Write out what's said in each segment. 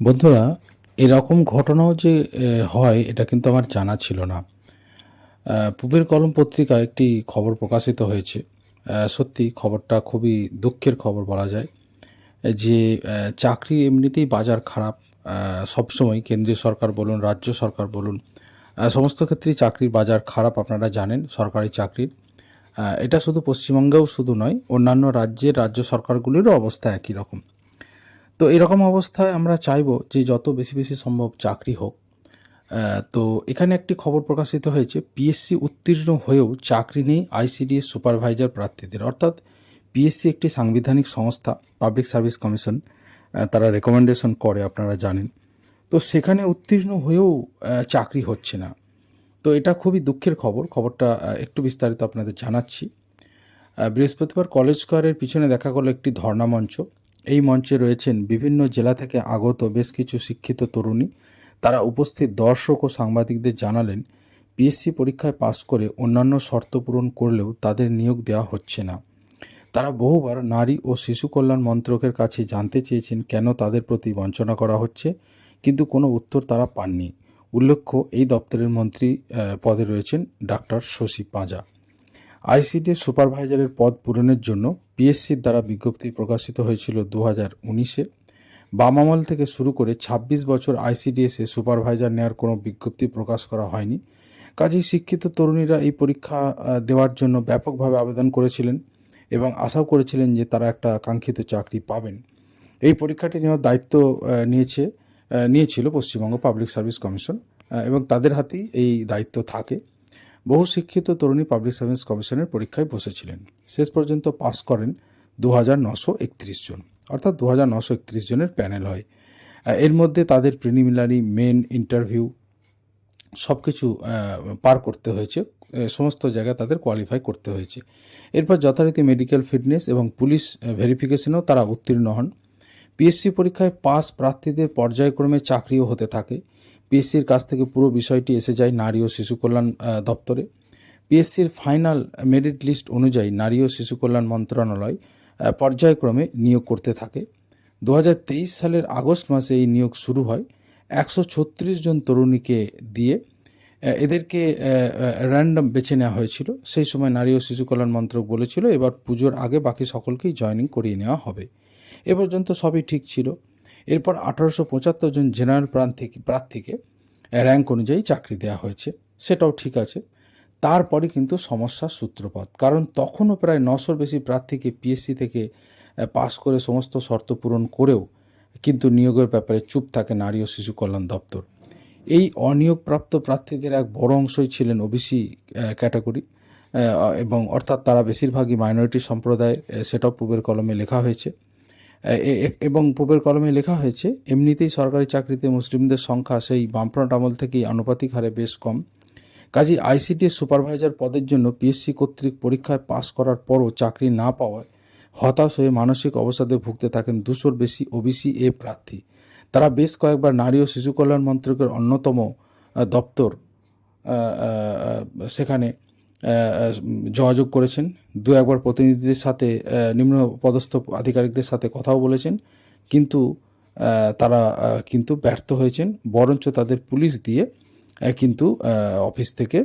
বন্ধুরা, এরকম ঘটনাও যে হয়, এটা কিন্তু আমার জানা ছিল না। পূবের কলম পত্রিকায় একটি খবর প্রকাশিত হয়েছে। সত্যি খবরটা খুবই দুঃখের খবর বলা যায়, যে চাকরি এমনিতেই বাজার খারাপ সবসময় কেন্দ্রীয় সরকার বলুন, রাজ্য সরকার বলুন সমস্ত ক্ষেত্রেই চাকরির বাজার খারাপ, আপনারা জানেন, সরকারি চাকরির। এটা শুধু পশ্চিমবঙ্গেও শুধু নয়, অন্যান্য রাজ্যের, রাজ্য সরকারগুলিরও অবস্থা একই রকম। তো এরকম অবস্থায় আমরা চাইব যে যত বেশি বেশি সম্ভব চাকরি হোক। তো এখানে একটি খবর প্রকাশিত হয়েছে পিএসসি উত্তীর্ণ হয়েও চাকরি নেই আইসিডিএস সুপারভাইজার প্রার্থীদের। অর্থাৎ পিএসসি একটি সাংবিধানিক সংস্থা, পাবলিক সার্ভিস কমিশন তারা রেকমেন্ডেশন করে, আপনারা জানেন। তো সেখানে উত্তীর্ণ হয়েও চাকরি হচ্ছে না। তো এটা খুবই দুঃখের খবর, খবরটা একটু বিস্তারিত আপনাদের জানাচ্ছি। বৃহস্পতিবার কলেজ স্কোয়ারের পিছনে দেখা গেল একটি ধর্ণা মঞ্চ। এই মঞ্চে রয়েছেন বিভিন্ন জেলা থেকে আগত বেশ কিছু শিক্ষিত তরুণী। তারা উপস্থিত দর্শক ও সাংবাদিকদের জানালেন, পিএসসি পরীক্ষায় পাশ করে অন্যান্য শর্ত পূরণ করলেও তাদের নিয়োগ দেওয়া হচ্ছে না। তারা বহুবার নারী ও শিশু কল্যাণ মন্ত্রকের কাছে জানতে চেয়েছেন কেন তাদের প্রতি বঞ্চনা করা হচ্ছে, কিন্তু কোনো উত্তর তারা পাননি। উল্লেখ্য, এই দপ্তরের মন্ত্রী পদে রয়েছেন ডাক্তার শশী পাঁজা। আইসিডি সুপারভাইজারের পদ পূরণের জন্য পিএসসির দ্বারা বিজ্ঞপ্তি প্রকাশিত হয়েছিল দু হাজার উনিশে। বাম আমল থেকে শুরু করে ২৬ বছর আইসিডিএসে সুপারভাইজার নেওয়ার কোনো বিজ্ঞপ্তি প্রকাশ করা হয়নি। কাজেই শিক্ষিত তরুণীরা এই পরীক্ষা দেওয়ার জন্য ব্যাপকভাবে আবেদন করেছিলেন এবং আশাও করেছিলেন যে তারা একটা কাঙ্ক্ষিত চাকরি পাবেন। এই পরীক্ষাটি নেওয়ার দায়িত্ব নিয়েছে নিয়েছিল পশ্চিমবঙ্গ পাবলিক সার্ভিস কমিশন এবং তাদের হাতেই এই দায়িত্ব থাকে। বহু শিক্ষিত তরুণী পাবলিক সার্ভিস কমিশনের পরীক্ষায় বসেছিলেন। শেষ পর্যন্ত পাস করেন দু হাজার নশো একত্রিশ জন। অর্থাৎ দু হাজার নশো একত্রিশ জনের প্যানেল হয়। এর মধ্যে তাদের প্রিলিমিনারি মেন ইন্টারভিউ সব কিছু পার করতে হয়েছে। সমস্ত জায়গায় তাদের কোয়ালিফাই করতে হয়েছে। এরপর যথারীতি মেডিকেল ফিটনেস এবং পুলিশ ভেরিফিকেশনেও তারা উত্তীর্ণ হন। পিএসসি পরীক্ষায় পাস প্রার্থীদের পর্যায়ক্রমে চাকরিও হতে থাকে। পিএসসির কাছ থেকে পুরো বিষয়টি এসে যায় নারী ও শিশু কল্যাণ দপ্তরে। পিএসসির ফাইনাল মেরিট লিস্ট অনুযায়ী নারী ও শিশু কল্যাণ মন্ত্রণালয় পর্যায়ক্রমে নিয়োগ করতে থাকে। দু হাজার তেইশ সালের আগস্ট মাসে এই নিয়োগ শুরু হয়। একশো ছত্রিশ জন তরুণীকে দিয়ে এদেরকে র্যান্ডম বেছে নেওয়া হয়েছিল। সেই সময় নারী ও শিশু কল্যাণ মন্ত্রক বলেছিল, এবার পুজোর আগে বাকি সকলকেই জয়েনিং করিয়ে নেওয়া হবে। এ পর্যন্ত সবই ঠিক ছিল। এরপর আঠারোশো পঁচাত্তর জন জেনারেল প্রার্থী প্রার্থীকে র্যাঙ্ক অনুযায়ী চাকরি দেওয়া হয়েছে। সেটাও ঠিক আছে। তারপরে কিন্তু সমস্যার সূত্রপাত। কারণ তখনও প্রায় নশোর বেশি প্রার্থীকে পিএসসি থেকে পাশ করে সমস্ত শর্ত পূরণ করেও কিন্তু নিয়োগের ব্যাপারে চুপ থাকে নারী ও শিশু কল্যাণ দপ্তর। এই অনিয়োগপ্রাপ্ত প্রার্থীদের এক বড় অংশই ছিলেন ওবিসি ক্যাটাগরি এবং অর্থাৎ তারা বেশিরভাগই মাইনরিটি সম্প্রদায় সেটাও পূবের কলমে লেখা হয়েছে। এবং পূবের কলমে লেখা হয়েছে, এমনিতেই সরকারি চাকরিতে মুসলিমদের সংখ্যা সেই বামফ্রন্ট আমল থেকেই আনুপাতিক হারে বেশ কম। কাজী আইসিটি সুপারভাইজার পদের জন্য পিএসসি কর্তৃক পরীক্ষায় পাশ করার পরও চাকরি না পাওয়ায় হতাশ হয়ে মানসিক অবসাদে ভুগতে থাকেন দুশোর বেশি ওবিসি এ প্রার্থী। তারা বেশ কয়েকবার নারী ও শিশু কল্যাণ মন্ত্রকের অন্যতম দপ্তর সেখানে যোগাযোগ করেছেন। দু একবার প্রতিনিধিদের সাথে নিম্ন পদস্থ আধিকারিকদের সাথে কথাও বলেছেন। কিন্তু তারা কিন্তু ব্যর্থ হয়েছেন। বরঞ্চ তাদের পুলিশ দিয়ে কিন্তু অফিস থেকে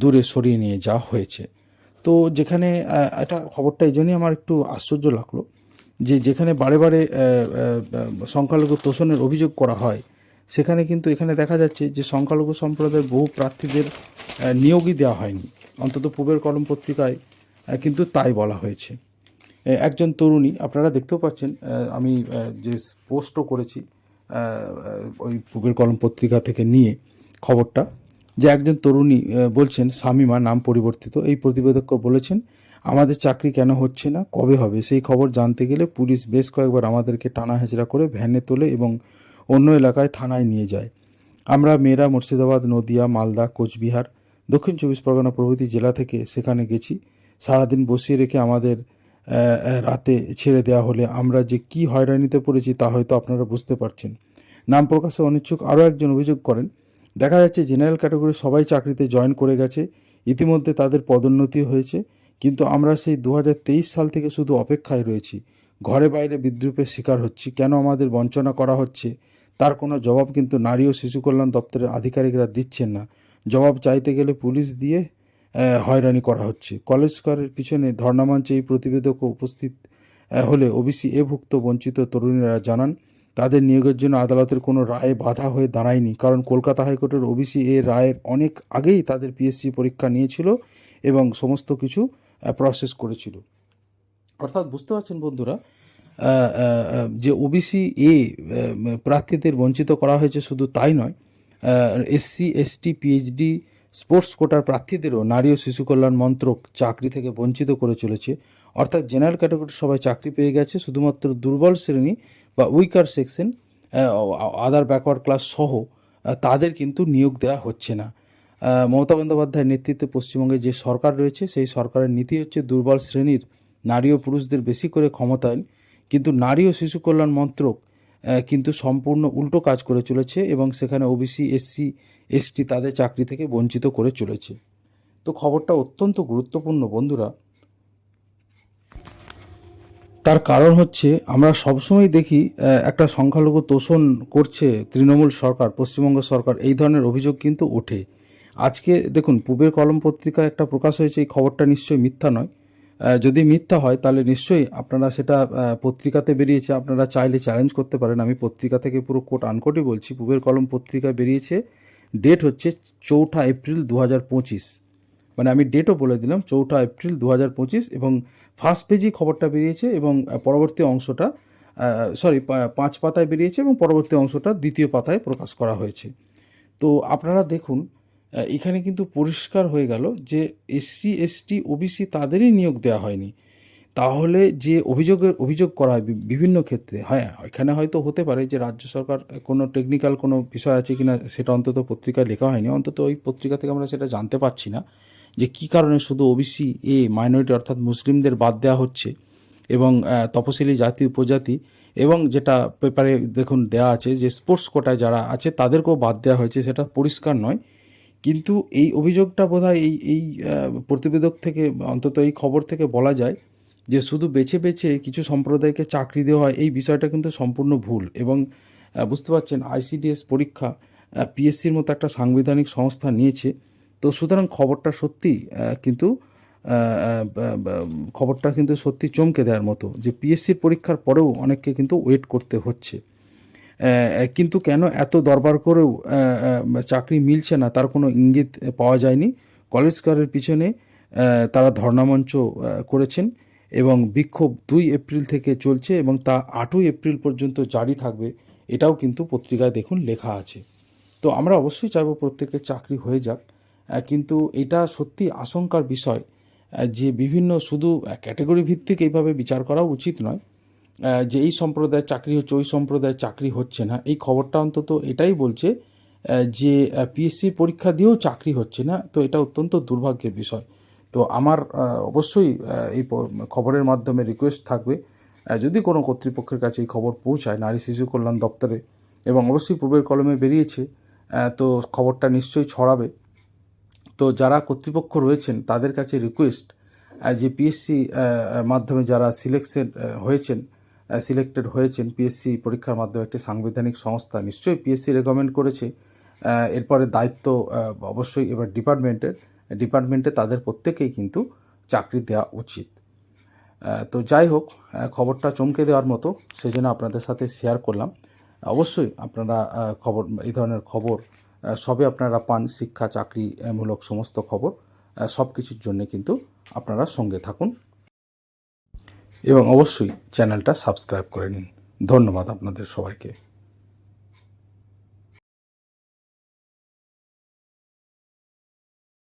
দূরে সরিয়ে নিয়ে যাওয়া হয়েছে। তো যেখানে এটা খবরটা এই জন্যই আমার একটু আশ্চর্য লাগল যে যেখানে বারে বারে সংখ্যালঘু তোষণের অভিযোগ করা হয়, সেখানে কিন্তু এখানে দেখা যাচ্ছে যে সংখ্যালঘু সম্প্রদায়ের বহু প্রার্থীদের নিয়োগই দেওয়া হয়নি। অন্তত পূবের কলম পত্রিকায় কিন্তু তাই বলা হয়েছে। একজন তরুণী, আপনারা দেখতেও পাচ্ছেন আমি যে পোস্টও করেছি ওই পূবের কলম পত্রিকা থেকে নিয়ে খবরটা, যে একজন তরুণী বলছেন শামিমা নাম পরিবর্তিত। এই প্রতিবেদক বলেছেন, আমাদের চাকরি কেন হচ্ছে না? কবে হবে? সেই খবর জানতে গেলে পুলিশ বেশ কয়েকবার আমাদেরকে টানা হেঁচড়া করে ভ্যানে তোলে এবং অন্য এলাকায় থানায় নিয়ে যায়। আমরা মেয়েরা মুর্শিদাবাদ, নদিয়া, মালদা, কোচবিহার দক্ষিণ চব্বিশ পরগনা প্রভৃতি জেলা থেকে সেখানে গেছি। সারাদিন বসিয়ে রেখে আমাদের রাতে ছেড়ে দেওয়া হলে আমরা যে কি হয়রানিতে পড়েছি তা হয়তো আপনারা বুঝতে পারছেন। নাম প্রকাশে অনিচ্ছুক আরও একজন অভিযোগ করেন, দেখা যাচ্ছে জেনারেল ক্যাটাগরি সবাই চাকরিতে জয়েন করে গেছে, ইতিমধ্যে তাদের পদোন্নতি হয়েছে, কিন্তু আমরা সেই দু হাজার তেইশ সাল থেকে শুধু অপেক্ষায় রয়েছি। ঘরে বাইরে বিদ্রুপের শিকার হচ্ছি, কেন আমাদের বঞ্চনা করা হচ্ছে? তার কোনো জবাব কিন্তু নারী ও শিশু কল্যাণ দপ্তরের আধিকারিকরা দিচ্ছেন না। জবাব চাইতে গেলে পুলিশ দিয়ে হয়রানি করা হচ্ছে। কলেজ স্কোয়ারের পিছনে ধর্নামঞ্চে এই প্রতিবেদক উপস্থিত হলে ওবিসি এ ভুক্ত বঞ্চিত তরুণীরা জানান, তাদের নিয়োগের জন্য আদালতের কোনো রায়ে বাধা হয়ে দাঁড়ায়নি, কারণ কলকাতা হাইকোর্টের ওবিসি এ রায়ের অনেক আগেই তাদের পিএসসি পরীক্ষা নিয়েছিল এবং সমস্ত কিছু প্রসেস করেছিল। অর্থাৎ বুঝতে পারছেন বন্ধুরা যে ওবিসি এ, প্রার্থীদের বঞ্চিত করা হয়েছে শুধু তাই নয় এসসি, এসটি, পিএইচডি, স্পোর্টস কোটার প্রার্থীদেরও নারী ও শিশু কল্যাণ মন্ত্রক চাকরি থেকে বঞ্চিত করে চলেছে। অর্থাৎ জেনারেল ক্যাটাগরির সবাই চাকরি পেয়ে গেছে, শুধুমাত্র দুর্বল শ্রেণি বা weaker section other backward class সহ তাদের কিন্তু নিয়োগ দেওয়া হচ্ছে না। মমতা বন্দ্যোপাধ্যায়ের নেতৃত্বে পশ্চিমবঙ্গে যে সরকার রয়েছে, সেই সরকারের নীতি হচ্ছে দুর্বল শ্রেণির নারী ও পুরুষদের বেশি করে ক্ষমতায়ন কিন্তু নারী ও শিশু কল্যাণ মন্ত্রক কিন্তু সম্পূর্ণ উল্টো কাজ করে চলেছে এবং সেখানে ওবিসি এসসি এসটি তাদের চাকরি থেকে বঞ্চিত করে চলেছে। তো খবরটা অত্যন্ত গুরুত্বপূর্ণ, বন্ধুরা। তার কারণ হচ্ছে, আমরা সবসময় দেখি একটা সংখ্যালঘু তোষণ করছে তৃণমূল সরকার, পশ্চিমবঙ্গ সরকার, এই ধরনের অভিযোগ কিন্তু ওঠে। আজকে দেখুন, পূবের কলম পত্রিকায় একটা প্রকাশ হয়েছে, এই খবরটা নিশ্চয়ই মিথ্যা নয়। যদি মিথ্যা হয়, তাহলে নিশ্চয়ই আপনারা সেটা পত্রিকাতে বেরিয়েছে। আপনারা চাইলে চ্যালেঞ্জ করতে পারেন। আমি পত্রিকা থেকে পুরো কোট আনকোটই বলছি। পূবের কলম পত্রিকা বেরিয়েছে। ডেট হচ্ছে চৌঠা এপ্রিল দু হাজার পঁচিশ। মানে আমি ডেটও বলে দিলাম, চৌঠা এপ্রিল দু হাজার পঁচিশ এবং ফার্স্ট পেজেই খবরটা বেরিয়েছে এবং পরবর্তী অংশটা সরি পাঁচ পাতায় বেরিয়েছে এবং পরবর্তী অংশটা দ্বিতীয় পাতায় প্রকাশ করা হয়েছে। তো আপনারা দেখুন এখানে কিন্তু পরিষ্কার হয়ে গেল যে এসসি, এসটি, ওবিসি তাদেরই নিয়োগ দেওয়া হয়নি। তাহলে যে অভিযোগের, অভিযোগ করা হয় বিভিন্ন ক্ষেত্রে হ্যাঁ এখানে হয়তো হতে পারে যে রাজ্য সরকার কোনো টেকনিক্যাল কোনো বিষয় আছে কিনা সেটা অন্তত পত্রিকায় লেখা হয়নি। অন্তত ওই পত্রিকা থেকে আমরা সেটা জানতে পারছি না যে কী কারণে শুধু ওবিসি, এ মাইনরিটি অর্থাৎ মুসলিমদের বাদ দেওয়া হচ্ছে এবং তপশিলি জাতি, উপজাতি এবং যেটা পেপারে দেখুন দেওয়া আছে যে স্পোর্টস কোটায় যারা আছে তাদেরকেও বাদ দেওয়া হয়েছে, সেটা পরিষ্কার নয়। কিন্তু এই অভিযোগটা বোধহয় এই এই প্রতিবেদক থেকে অন্তত এই খবর থেকে বলা যায় যে শুধু বেছে বেছে কিছু সম্প্রদায়কে চাকরি দেওয়া হয়, এই বিষয়টা কিন্তু সম্পূর্ণ ভুল। এবং বুঝতে পারছেন, আইসিডিএস পরীক্ষা পিএসসির মতো একটা সাংবিধানিক সংস্থা নিয়েছে। তো সুতরাং খবরটা সত্যি কিন্তু খবরটা কিন্তু সত্যি চমকে দেওয়ার মতো যে পিএসসির পরীক্ষার পরেও অনেককে কিন্তু ওয়েট করতে হচ্ছে। কিন্তু কেন এত দরবার করেও চাকরি মিলছে না? তার কোনো ইঙ্গিত পাওয়া যায়নি। কলেজ স্কোয়ারের পিছনে তারা ধর্নামঞ্চ করেছেন এবং বিক্ষোভ দুই এপ্রিল থেকে চলছে এবং তা আটই এপ্রিল পর্যন্ত জারি থাকবে। এটাও কিন্তু পত্রিকায় দেখুন লেখা আছে। তো আমরা অবশ্যই চাইব প্রত্যেকের চাকরি হয়ে যাক কিন্তু এটা সত্যি আশঙ্কার বিষয় যে বিভিন্ন শুধু ক্যাটাগরি ভিত্তিক এইভাবে বিচার করা উচিত নয় যে এই সম্প্রদায়ের চাকরি হচ্ছে, ওই সম্প্রদায়ের চাকরি হচ্ছে না। এই খবরটা অন্তত এটাই বলছে যে পিএসসি পরীক্ষা দিয়েও চাকরি হচ্ছে না, তো এটা অত্যন্ত দুর্ভাগ্যের বিষয়। তো আমার অবশ্যই এই খবরের মাধ্যমে রিকোয়েস্ট থাকবে যদি কোনো কর্তৃপক্ষের কাছে এই খবর পৌঁছায়, নারী শিশু কল্যাণ দপ্তরে, এবং অবশ্যই পূর্বের কলমে বেরিয়েছে তো খবরটা নিশ্চয়ই ছড়াবে। তো যারা কর্তৃপক্ষ রয়েছেন, তাদের কাছে রিকোয়েস্ট যে পিএসসি মাধ্যমে যারা সিলেকশন হয়েছেন সিলেক্টেড হয়েছেন পিএসসি পরীক্ষার মাধ্যমে একটি সাংবিধানিক সংস্থা। নিশ্চয়ই পিএসসি রেকমেন্ড করেছে। এরপরে দায়িত্ব অবশ্যই এবার ডিপার্টমেন্টের ডিপার্টমেন্টে তাদের প্রত্যেকেই কিন্তু চাকরি দেওয়া উচিত। তো যাই হোক খবরটা চমকে দেওয়ার মতো সেই জন্য আপনাদের সাথে শেয়ার করলাম। অবশ্যই আপনারা খবর এই ধরনের খবর সবে আপনারা পান শিক্ষা চাকরি আহ, মূলক সমস্ত খবর সব কিছুর জন্যে কিন্তু আপনারা সঙ্গে থাকুন। এবং অবশ্যই চ্যানেলটা সাবস্ক্রাইব করে নিন। ধন্যবাদ আপনাদের সবাইকে।